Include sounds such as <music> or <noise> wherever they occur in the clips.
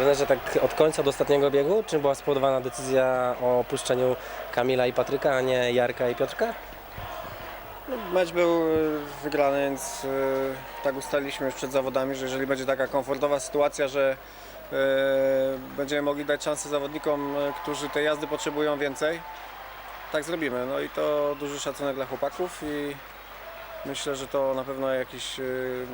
Trenerze, tak od końca do ostatniego biegu, czy była spowodowana decyzja o opuszczeniu Kamila i Patryka, a nie Jarka i Piotrka? No, mecz był y, wygrany, więc y, tak ustaliliśmy już przed zawodami, że jeżeli będzie taka komfortowa sytuacja, że y, będziemy mogli dać szansę zawodnikom, y, którzy tej jazdy potrzebują więcej, tak zrobimy. No i to duży szacunek dla chłopaków i myślę, że to na pewno jakiś y,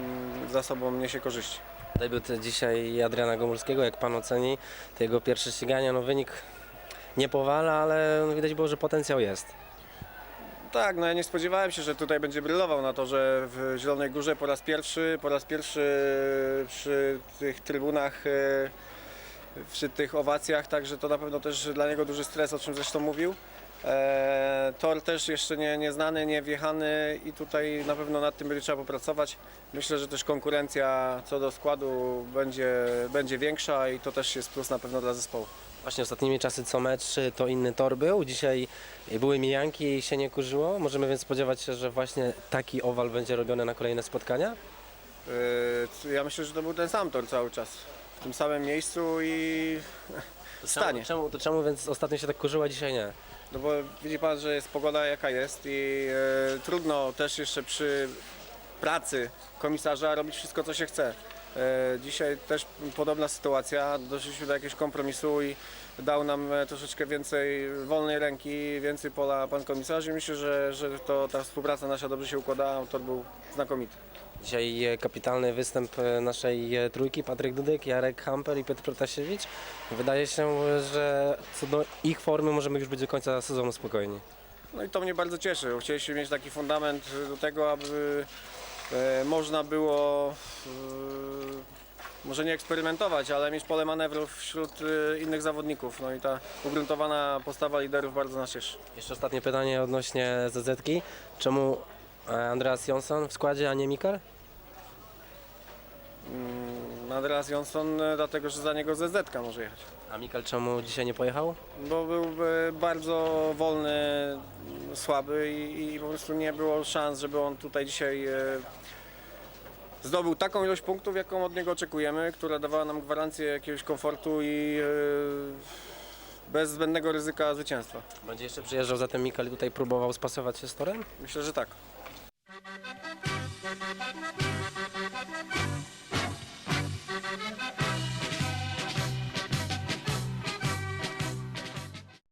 za sobą niesie korzyści. Debiut dzisiaj Adriana Gomulskiego, jak pan oceni, to jego pierwsze ściganie, no wynik nie powala, ale no widać było, że potencjał jest. Tak, no ja nie spodziewałem się, że tutaj będzie brylował na to, że w Zielonej Górze po raz pierwszy, po raz pierwszy przy tych trybunach, e, przy tych owacjach, także to na pewno też dla niego duży stres, o czym zresztą mówił. E, tor też jeszcze nie, nieznany, niewjechany i tutaj na pewno nad tym będzie trzeba popracować. Myślę, że też konkurencja co do składu będzie, będzie większa i to też jest plus na pewno dla zespołu. Właśnie ostatnimi czasy co mecz to inny tor był, dzisiaj były mijanki i się nie kurzyło. Możemy więc spodziewać się, że właśnie taki owal będzie robiony na kolejne spotkania? E, Ja myślę, że to był ten sam tor cały czas. W tym samym miejscu i <laughs> stanie. Czemu, czemu, to czemu więc ostatnio się tak kurzyło, a dzisiaj nie? No bo widzi pan, że jest pogoda jaka jest i e, trudno też jeszcze przy pracy komisarza robić wszystko co się chce. E, dzisiaj też podobna sytuacja, doszliśmy do jakiegoś kompromisu i dał nam e, troszeczkę więcej wolnej ręki, więcej pola pan komisarz i myślę, że, że to ta współpraca nasza dobrze się układa, autor był znakomity. Dzisiaj e, kapitalny występ naszej trójki, Patryk Dudek, Jarek Hamper i Piotr Protasiewicz. Wydaje się, że co do ich formy możemy już być do końca sezonu spokojni. No i to mnie bardzo cieszy. Chcieliśmy mieć taki fundament do tego, aby można było e, może nie eksperymentować, ale mieć pole manewrów wśród e, innych zawodników. No i ta ugruntowana postawa liderów bardzo nas cieszy. Jeszcze ostatnie pytanie odnośnie ZZ-ki. Czemu e, Andreas Jonsson w składzie, a nie Mikal? Andreas Jonsson, e, dlatego że za niego ZZ może jechać. A Mikal czemu dzisiaj nie pojechał? Bo był bardzo wolny, słaby i, i po prostu nie było szans, żeby on tutaj dzisiaj e, zdobył taką ilość punktów, jaką od niego oczekujemy, która dawała nam gwarancję jakiegoś komfortu i e, bez zbędnego ryzyka zwycięstwa. Będzie jeszcze przyjeżdżał zatem Mikal i tutaj próbował spasować się z torem? Myślę, że tak.